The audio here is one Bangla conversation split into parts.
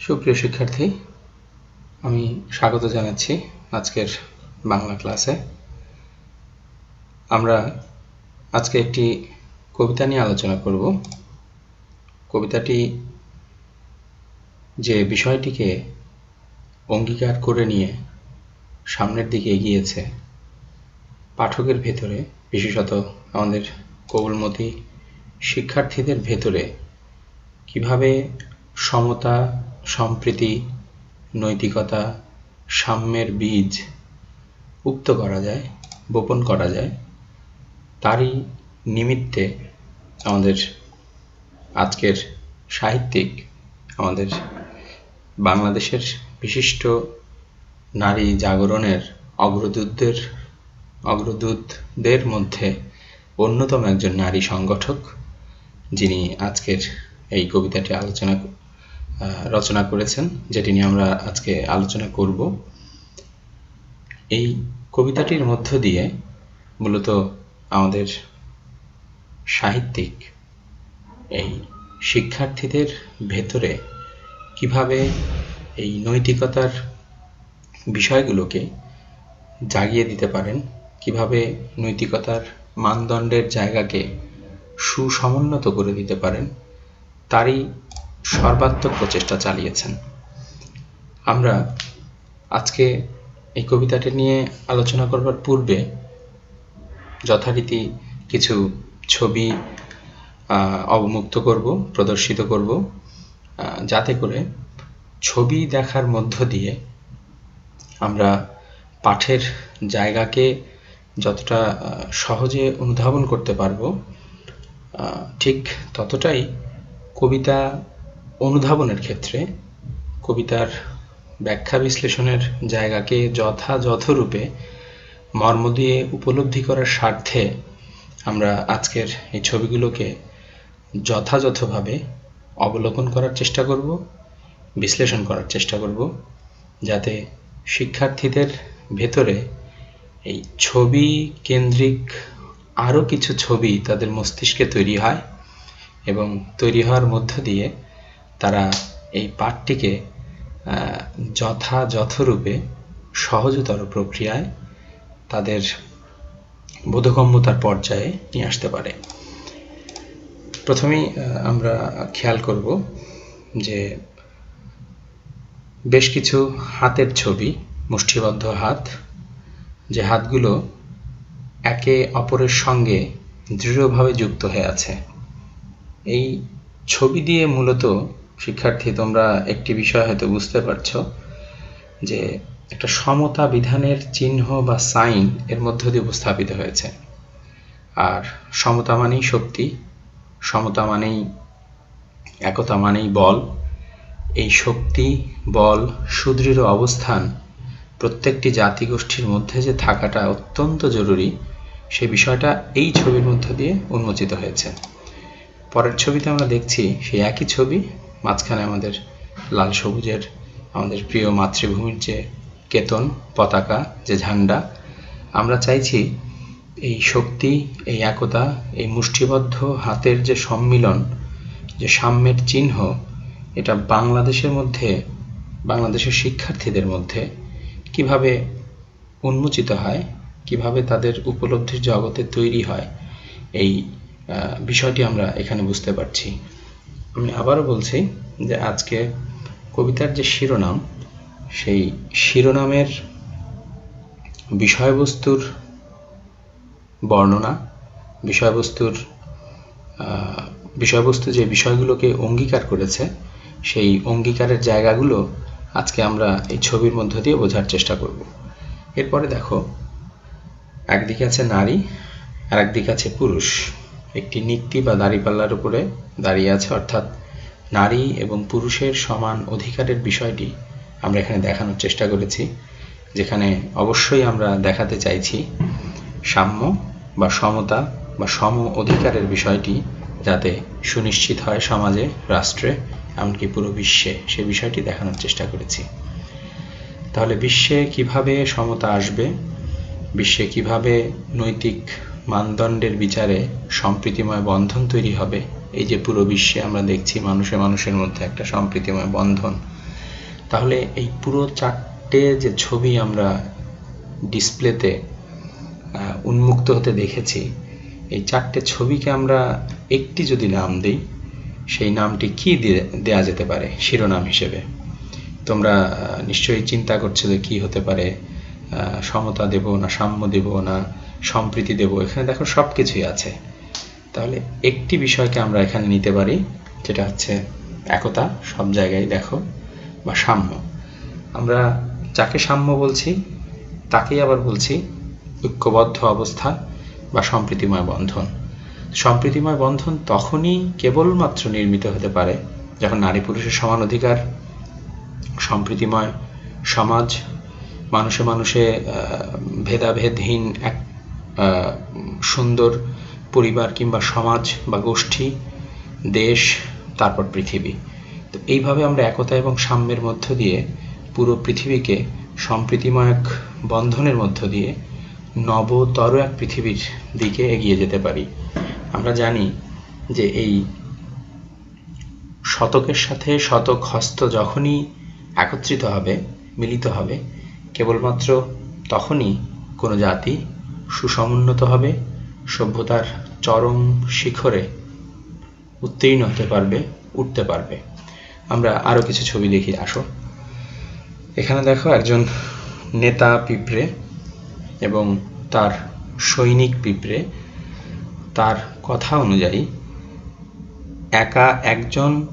সুপ্রিয় শিক্ষার্থী, আমি স্বাগত জানাচ্ছি আজকের বাংলা ক্লাসে। আমরা আজকে একটি কবিতা নিয়ে আলোচনা করব। কবিতাটি যে বিষয়টিকে অঙ্গীকার করে নিয়ে সামনের দিকে এগিয়েছে, পাঠকের ভেতরে, বিশেষত আমাদের কোমলমতি শিক্ষার্থীদের ভেতরে, কীভাবে সমতা সম্প্রীতি, নৈতিকতা, সাম্যের বীজ উক্ত করা যায়, বপন করা যায়, তারই নিমিত্তে আমাদের আজকের সাহিত্যিক, আমাদের বাংলাদেশের বিশিষ্ট নারী জাগরণের অগ্রদূতদের অগ্রদূতদের মধ্যে অন্যতম একজন নারী সংগঠক, যিনি আজকের এই কবিতাটি আলোচনা রচনা করেছেন, যেটি নিয়ে আমরা আজকে আলোচনা করব। এই কবিতাটির মধ্য দিয়ে মূলত আমাদের সাহিত্যিক এই শিক্ষার্থীদের ভেতরে কীভাবে এই নৈতিকতার বিষয়গুলোকে জাগিয়ে দিতে পারেন, কীভাবে নৈতিকতার মানদণ্ডের জায়গাকে সুসমুন্নত করে দিতে পারেন, তারই সর্বাত্মক প্রচেষ্টা চালিয়েছেন। আমরা আজকে এই কবিতাটি নিয়ে আলোচনা করবার পূর্বে যথারীতি কিছু ছবি অবমুক্ত করব, প্রদর্শিত করব যাতে করে ছবি দেখার মধ্য দিয়ে আমরা পাঠের জায়গাকে যতটা সহজে অনুধাবন করতে পারব ঠিক ততটাই কবিতা অনুধাবনের ক্ষেত্রে কবিতার ব্যাখ্যা বিশ্লেষণের জায়গাকে যথাযথরূপে মর্ম দিয়ে উপলব্ধি করার স্বার্থে আমরা আজকের এই ছবিগুলোকে যথাযথভাবে অবলোকন করার চেষ্টা করব, বিশ্লেষণ করার চেষ্টা করব, যাতে শিক্ষার্থীদের ভেতরে এই ছবি কেন্দ্রিক আরও কিছু ছবি তাদের মস্তিষ্কে তৈরি হয় এবং তৈরি হওয়ার মধ্য দিয়ে তারা এই পাঠটিকে যথাযথরূপে সহজতর প্রক্রিয়ায় তাদের বোধগম্যতার পর্যায়ে নিয়ে আসতে পারে। প্রথমেই আমরা খেয়াল করব যে বেশ কিছু হাতের ছবি, মুষ্টিবদ্ধ হাত, যে হাতগুলো একে অপরের সঙ্গে দৃঢ়ভাবে যুক্ত হয়ে আছে। এই ছবি দিয়ে মূলত শিক্ষার্থী, তোমরা একটি বিষয় হয়তো বুঝতে পারছ যে একটা সমতা বিধানের চিহ্ন বা সাইন এর মধ্য দিয়ে উপস্থাপিত হয়েছে। আর সমতা মানেই শক্তি, সমতা মানেই একতা মানেই বল। এই শক্তি, বল, সুদৃঢ় অবস্থান প্রত্যেকটি জাতিগোষ্ঠীর মধ্যে যে থাকাটা অত্যন্ত জরুরি, সে বিষয়টা এই ছবির মধ্য দিয়ে উন্মোচিত হয়েছে। পরের ছবিতে আমরা দেখছি সেই একই ছবি মাঝখানে আমাদের লাল সবুজের আমাদের প্রিয় মাতৃভূমির যে কেতন পতাকা, যে ঝান্ডা, আমরা চাইছি এই শক্তি, এই একতা, এই মুষ্টিবদ্ধ হাতের যে সম্মিলন, যে সাম্যের চিহ্ন, এটা বাংলাদেশের মধ্যে, বাংলাদেশের শিক্ষার্থীদের মধ্যে কীভাবে উন্মোচিত হয়, কীভাবে তাদের উপলব্ধির জগতে তৈরি হয়, এই বিষয়টি আমরা এখানে বুঝতে পারছি। আমি আবারও বলছি যে আজকে কবিতার যে শিরোনাম, সেই শিরোনামের বিষয়বস্তুর বর্ণনা, বিষয়বস্তুর বিষয়বস্তু যে বিষয়গুলোকে অঙ্গীকার করেছে, সেই অঙ্গীকারের জায়গাগুলো আজকে আমরা এই ছবির মধ্য দিয়ে বোঝার চেষ্টা করব। এরপরে দেখো, একদিকে আছে নারী আর একদিকে আছে পুরুষ। একটি নিক্তি বা দাঁড়িপাল্লার উপরে দাঁড়িয়ে আছে, অর্থাৎ নারী এবং পুরুষের সমান অধিকারের বিষয়টি আমরা এখানে দেখানোর চেষ্টা করেছি, যেখানে অবশ্যই আমরা দেখাতে চাইছি সাম্য বা সমতা বা সম অধিকারের বিষয়টি যাতে সুনিশ্চিত হয় সমাজে, রাষ্ট্রে, এমনকি পুরো বিশ্বে সে বিষয়টি দেখানোর চেষ্টা করেছি। তাহলে বিশ্বে কীভাবে সমতা আসবে, বিশ্বে কীভাবে নৈতিক মানদণ্ডের বিচারে সম্প্রীতিময় বন্ধন তৈরি হবে। এই যে পুরো বিশ্বে আমরা দেখছি মানুষে মানুষের মধ্যে একটা সম্প্রীতিময় বন্ধন। তাহলে এই পুরো চারটে যে ছবি আমরা ডিসপ্লেতে উন্মুক্ত হতে দেখেছি, এই চারটে ছবিকে আমরা একটি যদি নাম দিই, সেই নামটি কি দেয়া যেতে পারে শিরোনাম হিসেবে? তোমরা নিশ্চয়ই চিন্তা করছ যে কি হতে পারে সমতা দেব না সাম্য দেব না সম্প্রীতি দেব। এখানে দেখো সব কিছুই আছে। তাহলে একটি বিষয়কে আমরা এখানে নিতে পারি, যেটা হচ্ছে একতা, সব জায়গায় দেখো, বা সাম্য। আমরা যাকে সাম্য বলছি, তাকেই আবার বলছি ঐক্যবদ্ধ অবস্থা বা সম্প্রীতিময় বন্ধন। সম্প্রীতিময় বন্ধন তখনই কেবলমাত্র নির্মিত হতে পারে যখন নারী পুরুষের সমান অধিকার, সম্প্রীতিময় সমাজ, মানুষে মানুষে ভেদাভেদহীন এক সুন্দর পরিবার কিংবা সমাজ বা গোষ্ঠী, দেশ, তারপর পৃথিবী। তো এইভাবে আমরা একতা এবং সাম্যের মধ্য দিয়ে পুরো পৃথিবীকে সম্প্রীতিময় এক বন্ধনের মধ্য দিয়ে নবতর এক পৃথিবীর দিকে এগিয়ে যেতে পারি। আমরা জানি যে এই শতকের সাথে শতক হস্ত যখনই একত্রিত হবে, মিলিত হবে, কেবলমাত্র তখনই কোনো জাতি সুসমুন্নত হবে, সভ্যতার চরম শিখরে উত্তীর্ণ হতে পারবে, উঠতে পারবে। আমরা আরও কিছু ছবি দেখি, আসো। এখানে দেখো একজন নেতা পিঁপড়ে এবং তার সৈনিক পিঁপড়ে। তার কথা অনুযায়ী, একা একজন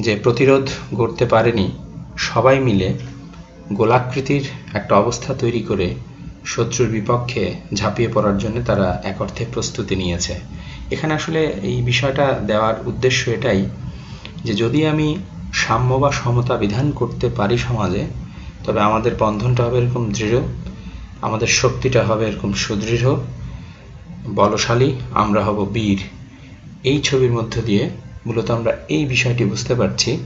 যে প্রতিরোধ গড়তে পারেনি, সবাই মিলে গোলাকৃতির একটা অবস্থা তৈরি করে শত্রুর বিপক্ষে ঝাঁপিয়ে পড়ার জন্য তারা এক অর্থে প্রস্তুতি নিয়েছে। এখানে আসলে এই বিষয়টা দেওয়ার উদ্দেশ্য এটাই যে যদি আমি সাম্য বা সমতা বিধান করতে পারি সমাজে, তবে আমাদের বন্ধনটা হবে এরকম দৃঢ়, আমাদের শক্তিটা হবে এরকম সুদৃঢ়, বলশালী, আমরা হব বীর। এই ছবির মধ্য দিয়ে মূলত আমরা এই বিষয়টি বুঝতে পারছি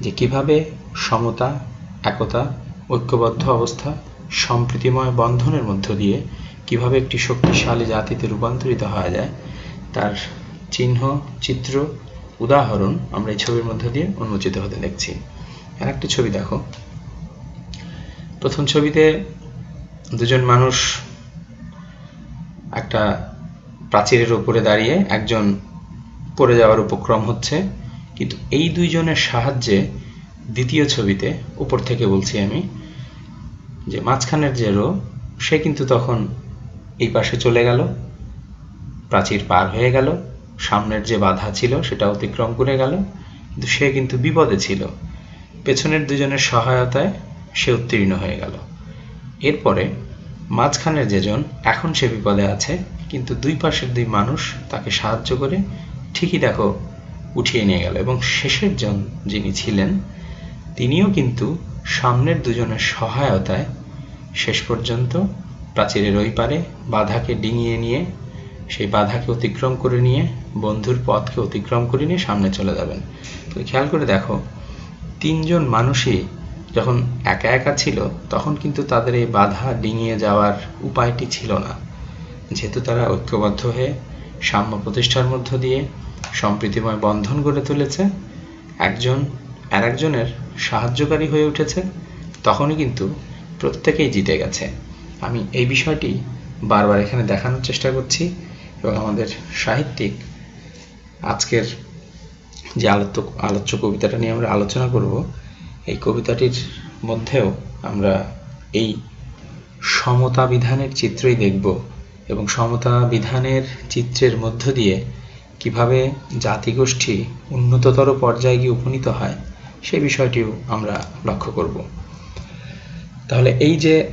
যে কীভাবে সমতা, একতা, ঐক্যবদ্ধ অবস্থা সম্প্রীতিময় বন্ধনের মধ্য দিয়ে কীভাবে একটি শক্তিশালী জাতিতে রূপান্তরিত হওয়া যায়, তার চিহ্ন, চিত্র, উদাহরণ আমরা এই ছবির মধ্য দিয়ে উন্মোচিত হতে দেখছি। আর একটি ছবি দেখো। প্রথম ছবিতে দুজন মানুষ একটা প্রাচীরের উপরে দাঁড়িয়ে একজন পড়ে যাওয়ার উপক্রম হচ্ছে, কিন্তু এই দুইজনের সাহায্যে দ্বিতীয় ছবিতে, উপর থেকে বলছি আমি যে মাঝখানের যে রো, সে কিন্তু তখন এই পাশে চলে গেল, প্রাচীর পার হয়ে গেল, সামনের যে বাধা ছিল সেটা অতিক্রম করে গেল, কিন্তু সে কিন্তু বিপদে ছিল। পেছনের দুজনের সহায়তায় সে উত্তীর্ণ হয়ে গেল। এরপরে মাঝখানের যেজন এখন সে বিপদে আছে, কিন্তু দুই পাশের দুই মানুষ তাকে সাহায্য করে ঠিকই দেখো উঠিয়ে নিয়ে গেল এবং শেষের জন যিনি ছিলেন, তিনিও কিন্তু সামনের দুজনের সহায়তায় শেষ পর্যন্ত প্রাচীরের ওই পারে বাধাকে ডিঙিয়ে নিয়ে, সেই বাধাকে অতিক্রম করে নিয়ে, বন্ধুর পথকে অতিক্রম করে নিয়ে সামনে চলে যাবেন। তো খেয়াল করে দেখো, তিনজন মানুষই যখন একা একা ছিল, তখন কিন্তু তাদের এই বাধা ডিঙিয়ে যাওয়ার উপায়টি ছিল না। যেহেতু তারা ঐক্যবদ্ধ হয়ে সাম্য প্রতিষ্ঠার মধ্য দিয়ে সম্প্রীতিময় বন্ধন গড়ে তুলেছে, একজন আর একজনের সাহায্যকারী হয়ে উঠেছে, তখনই কিন্তু প্রত্যেকেই জিতে গেছে। আমি এই বিষয়টি বারবার এখানে দেখানোর চেষ্টা করছি এবং আমাদের সাহিত্যিক আজকের যে আলোচ্য আলোচ্য কবিতাটা নিয়ে আমরা আলোচনা করব, এই কবিতাটির মধ্যেও আমরা এই সমতা বিধানের চিত্রই দেখব এবং সমতা বিধানের চিত্রের মধ্য দিয়ে কীভাবে জাতিগোষ্ঠী উন্নততর পর্যায়ে গিয়ে উপনীত হয় সেই বিষয়টিও আমরা লক্ষ্য করব। তাহলে এই যে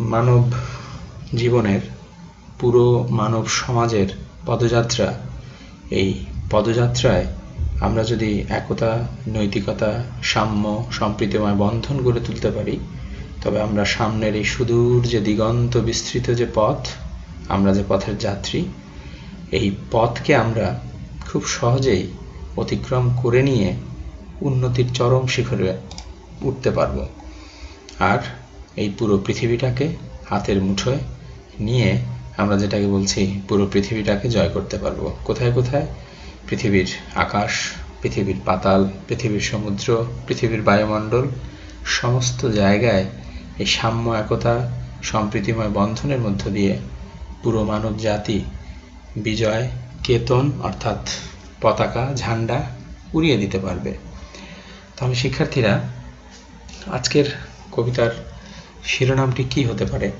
মানব জীবনের পুরো মানব সমাজের পদযাত্রা, এই পদযাত্রায় আমরা যদি একতা, নৈতিকতা, সাম্য, সম্প্রীতিময় বন্ধন গড়ে তুলতে পারি, তবে আমরা সামনের এই সুদূর যে দিগন্ত বিস্তৃত যে পথ, আমরা যে পথের যাত্রী, এই পথকে আমরা খুব সহজেই অতিক্রম করে নিয়ে উন্নতির চরম শিখরে উঠতে পারব। আর এই পুরো পৃথিবীটাকে হাতের মুঠোয় নিয়ে আমরা যেটাকে বলছি পুরো পৃথিবীটাকে জয় করতে পারব। কোথায় কোথায়? পৃথিবীর আকাশ, পৃথিবীর পাতাল, পৃথিবীর সমুদ্র, পৃথিবীর বায়ুমণ্ডল, সমস্ত জায়গায় এই সাম্য একতা, সম্প্রীতিময় বন্ধনের মধ্য দিয়ে পুরো মানব জাতি বিজয়, কেতন, অর্থাৎ পতাকা, ঝান্ডা উড়িয়ে দিতে পারবে। তাহলে শিক্ষার্থীরা, আজকের কবিতার শিরোনামটি কি হতে পারে?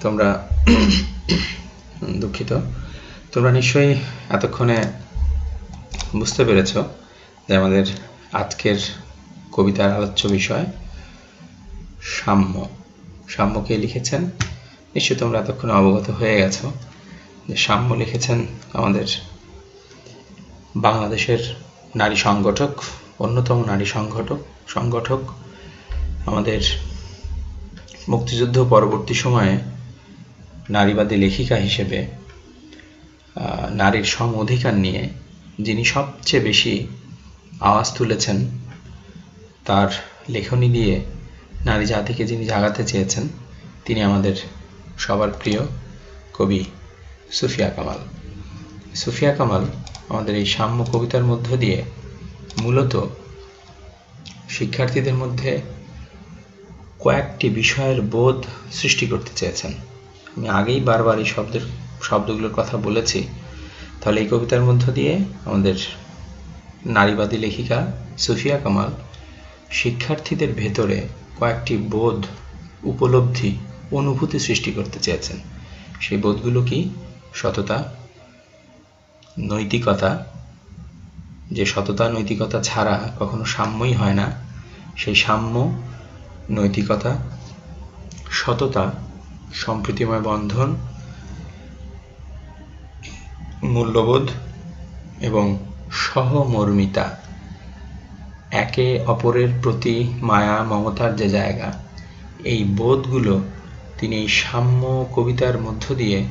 তোমরা দুঃখিত। তোমরা নিশ্চয়ই এতক্ষণে বুঝতে পেরেছ যে আমাদের আজকের কবিতার আলোচ্য বিষয় সাম্য। সাম্যকে লিখেছেন? নিশ্চয়ই তোমরা এতক্ষণে অবগত হয়ে গেছো যে সাম্য লিখেছেন আমাদের বাংলাদেশের নারী সংগঠক, অন্যতম নারী সংগঠক সংগঠক আমাদের মুক্তিযুদ্ধ পরবর্তী সময়ে নারীবাদী লেখিকা হিসেবে নারীর সম অধিকার নিয়ে যিনি সবচেয়ে বেশি আওয়াজ তুলেছেন, তার লেখনী দিয়ে নারী জাতিকে যিনি জাগাতে চেয়েছেন, তিনি আমাদের সবার প্রিয় কবি সুফিয়া কামাল। সুফিয়া কামাল আমাদের এই সাম্য কবিতার মধ্য দিয়ে মূলত শিক্ষার্থীদের মধ্যে কয়েকটি বিষয়ের বোধ সৃষ্টি করতে চেয়েছেন। আমি আগেই বারবার এই শব্দের, শব্দগুলোর কথা বলেছি। তাহলে এই কবিতার মধ্য দিয়ে আমাদের নারীবাদী লেখিকা সুফিয়া কামাল শিক্ষার্থীদের ভেতরে কয়েকটি বোধ উপলব্ধি, অনুভূতি সৃষ্টি করতে চেয়েছেন। সেই বোধগুলো কি? সততা, নৈতিকতা, যে সততা নৈতিকতা ছাড়া কখনো সাম্যই হয় না, সেই সাম্য নৈতিকতা, সততা, সম্প্রীতিময় বন্ধন, মূল্যবোধ এবং সহমর্মিতা, একে অপরের প্রতি মায়া, মমতার যে জায়গা, এই বোধগুলো তিনি এই সাম্য কবিতার মধ্য দিয়ে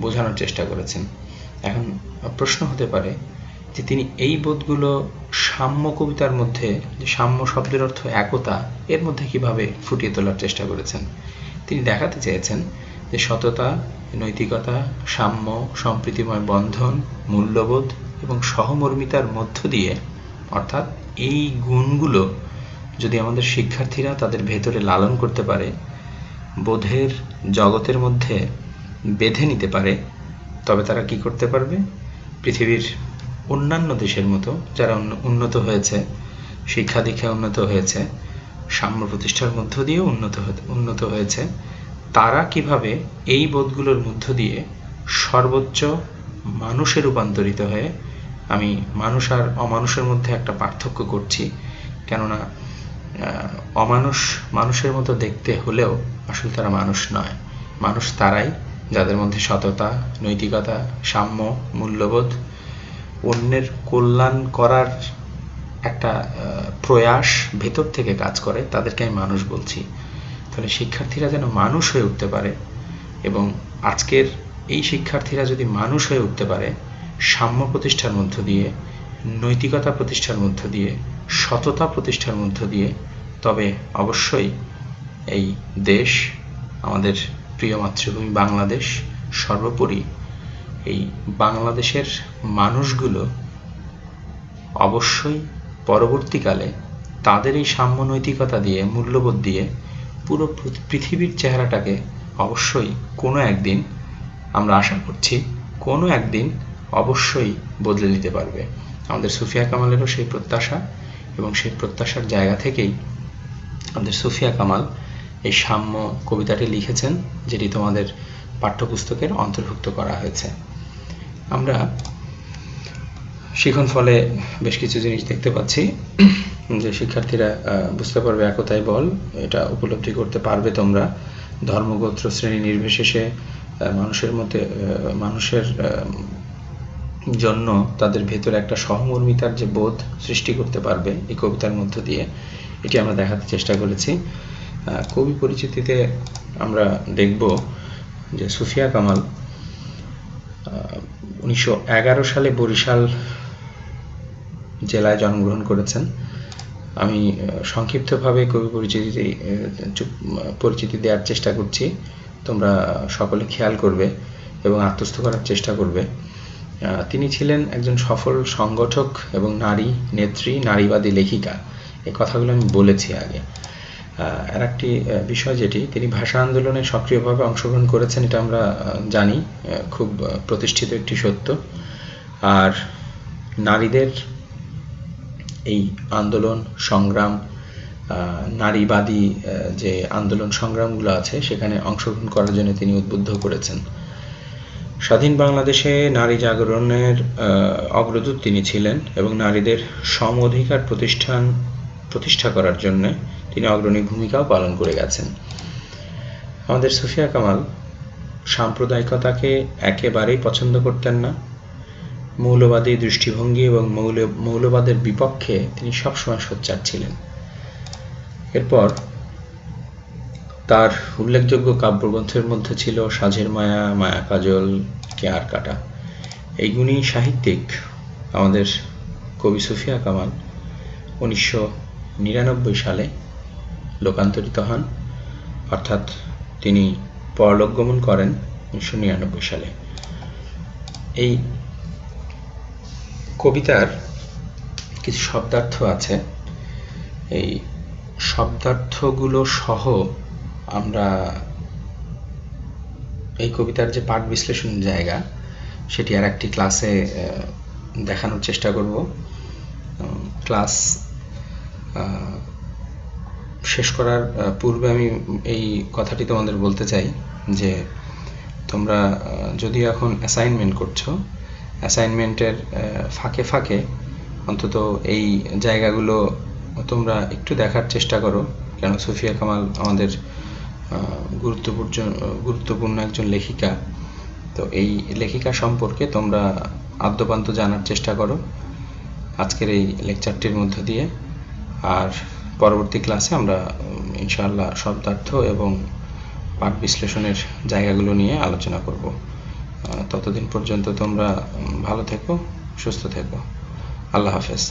বোঝানোর চেষ্টা করেছেন। এখন প্রশ্ন হতে পারে যে তিনি এই বোধগুলো সাম্য কবিতার মধ্যে, যে সাম্য শব্দের অর্থ একতা, এর মধ্যে কীভাবে ফুটিয়ে তোলার চেষ্টা করেছেন? তিনি দেখাতে চেয়েছেন যে সততা, নৈতিকতা, সাম্য, সম্প্রীতিময় বন্ধন, মূল্যবোধ এবং সহমর্মিতার মধ্য দিয়ে, অর্থাৎ এই গুণগুলো যদি আমাদের শিক্ষার্থীরা তাদের ভেতরে লালন করতে পারে, বোধের জগতের মধ্যে বেঁধে নিতে পারে, তবে তারা কি করতে পারবে? পৃথিবীর অন্যান্য দেশের মতো যারা উন্নত হয়েছে, শিক্ষা দীক্ষা উন্নত হয়েছে, সাম্য প্রতিষ্ঠার মধ্য দিয়েও উন্নত উন্নত হয়েছে, তারা কীভাবে এই বোধগুলোর মধ্য দিয়ে সর্বোচ্চ মানুষে রূপান্তরিত হয়ে আমি মানুষ আর অমানুষের মধ্যে একটা পার্থক্য করছি, কেননা অমানুষ মানুষের মতো দেখতে হলেও আসলে তারা মানুষ নয়। মানুষ তারাই যাদের মধ্যে সততা, নৈতিকতা, সাম্য, মূল্যবোধ অন্যের কল্যাণ করার একটা প্রয়াস ভেতর থেকে কাজ করে, তাদেরকে আমি মানুষ বলছি। তাহলে শিক্ষার্থীরা যেন মানুষ হয়ে উঠতে পারে এবং আজকের এই শিক্ষার্থীরা যদি মানুষ হয়ে উঠতে পারে, সাম্য প্রতিষ্ঠার মধ্য দিয়ে, নৈতিকতা প্রতিষ্ঠার মধ্য দিয়ে, সততা প্রতিষ্ঠার মধ্য দিয়ে, তবে অবশ্যই এই দেশ, আমাদের প্রিয় মাতৃভূমি বাংলাদেশ, সর্বোপরি এই বাংলাদেশের মানুষগুলো অবশ্যই পরবর্তীকালে তাদের এই সাম্য নৈতিকতা দিয়ে, মূল্যবোধ দিয়ে পুরো পৃথিবীর চেহারাটাকে অবশ্যই কোনো একদিন, আমরা আশা করছি কোনো একদিন অবশ্যই বদলে দিতে পারবে। আমাদের সুফিয়া কামালেরও সেই প্রত্যাশা এবং সেই প্রত্যাশার জায়গা থেকেই আমাদের সুফিয়া কামাল এই সাম্য কবিতাটি লিখেছেন, যেটি তোমাদের পাঠ্যপুস্তকের অন্তর্ভুক্ত করা হয়েছে। আমরা শিখন ফলে বেশ কিছু জিনিস দেখতে পাচ্ছি। যে শিক্ষার্থীরা বুঝতে পারবে একতাই বল, এটা উপলব্ধি করতে পারবে তোমরা। ধর্মগোত্র শ্রেণি নির্বিশেষে মানুষের মধ্যে মানুষের জন্য তাদের ভেতরে একটা সহমর্মিতার যে বোধ সৃষ্টি করতে পারবে এই কবিতার মধ্য দিয়ে, এটি আমরা দেখাতে চেষ্টা করেছি। কবি পরিচিতিতে আমরা দেখব যে সুফিয়া কামাল উনিশশো এগারো সালে বরিশাল জেলায় জন্মগ্রহণ করেছেন। আমি সংক্ষিপ্তভাবে কবি পরিচিতি পরিচিতি দেওয়ার চেষ্টা করছি। তোমরা সকলে খেয়াল করবে এবং আত্মস্থ করার চেষ্টা করবে। তিনি ছিলেন একজন সফল সংগঠক এবং নারী নেত্রী, নারীবাদী লেখিকা। এই কথাগুলো আমি বলেছি আগে। আর একটি বিষয় যেটি, তিনি ভাষা আন্দোলনে সক্রিয়ভাবে অংশগ্রহণ করেছেন, এটা আমরা জানি খুব প্রতিষ্ঠিত একটি সত্য। আর নারীদের এই আন্দোলন, সংগ্রাম নারীবাদী যে আন্দোলন সংগ্রামগুলো আছে, সেখানে অংশগ্রহণ করার জন্য তিনি উদ্বুদ্ধ করেছেন। স্বাধীন বাংলাদেশে নারী জাগরণের অগ্রদূত তিনি ছিলেন এবং নারীদের সম অধিকার প্রতিষ্ঠান প্রতিষ্ঠা করার জন্য তিনি অগ্রণী ভূমিকাও পালন করে গেছেন। আমাদের সুফিয়া কামাল সাম্প্রদায়িকতাকে একেবারেই পছন্দ করতেন না। মৌলবাদী দৃষ্টিভঙ্গি এবং মৌল, মৌলবাদের বিপক্ষে তিনি সবসময় সোচ্চার ছিলেন। এরপর তার উল্লেখযোগ্য কাব্যগ্রন্থের মধ্যে ছিল সাঝের মায়া মায়া কাজল কেয়ার কাটা। এই সাহিত্যিক আমাদের কবি সুফিয়া কামাল উনিশশো নিরানব্বই সালে লোকান্তরিত হন, অর্থাৎ তিনি পরলোক গমন করেন উনিশশো নিরানব্বই সালে। এই কবিতার কিছু শব্দার্থ আছে। এই শব্দার্থগুলো সহ আমরা এই কবিতার যে পাঠ বিশ্লেষণ জায়গা, সেটি আর একটি ক্লাসে দেখানোর চেষ্টা করব। ক্লাস শেষ করার পূর্বে আমি এই কথাটি তোমাদের বলতে চাই যে তোমরা যদি এখন অ্যাসাইনমেন্ট করছ অ্যাসাইনমেন্টের ফাঁকে ফাঁকে অন্তত এই জায়গাগুলো তোমরা একটু দেখার চেষ্টা করো। কেন সুফিয়া কামাল আমাদের গুরুত্বপূর্ণ গুরুত্বপূর্ণ একজন লেখিকা। তো এই লেখিকা সম্পর্কে তোমরা আদ্যপান্ত জানার চেষ্টা করো আজকের এই লেকচারটির মধ্য দিয়ে। আর পরবর্তী ক্লাসে আমরা ইনশাআল্লাহ শব্দার্থ এবং পাঠ বিশ্লেষণের জায়গাগুলো নিয়ে আলোচনা করব। ততদিন পর্যন্ত তোমরা ভালো থেকো, সুস্থ থেকো। আল্লাহ হাফেজ।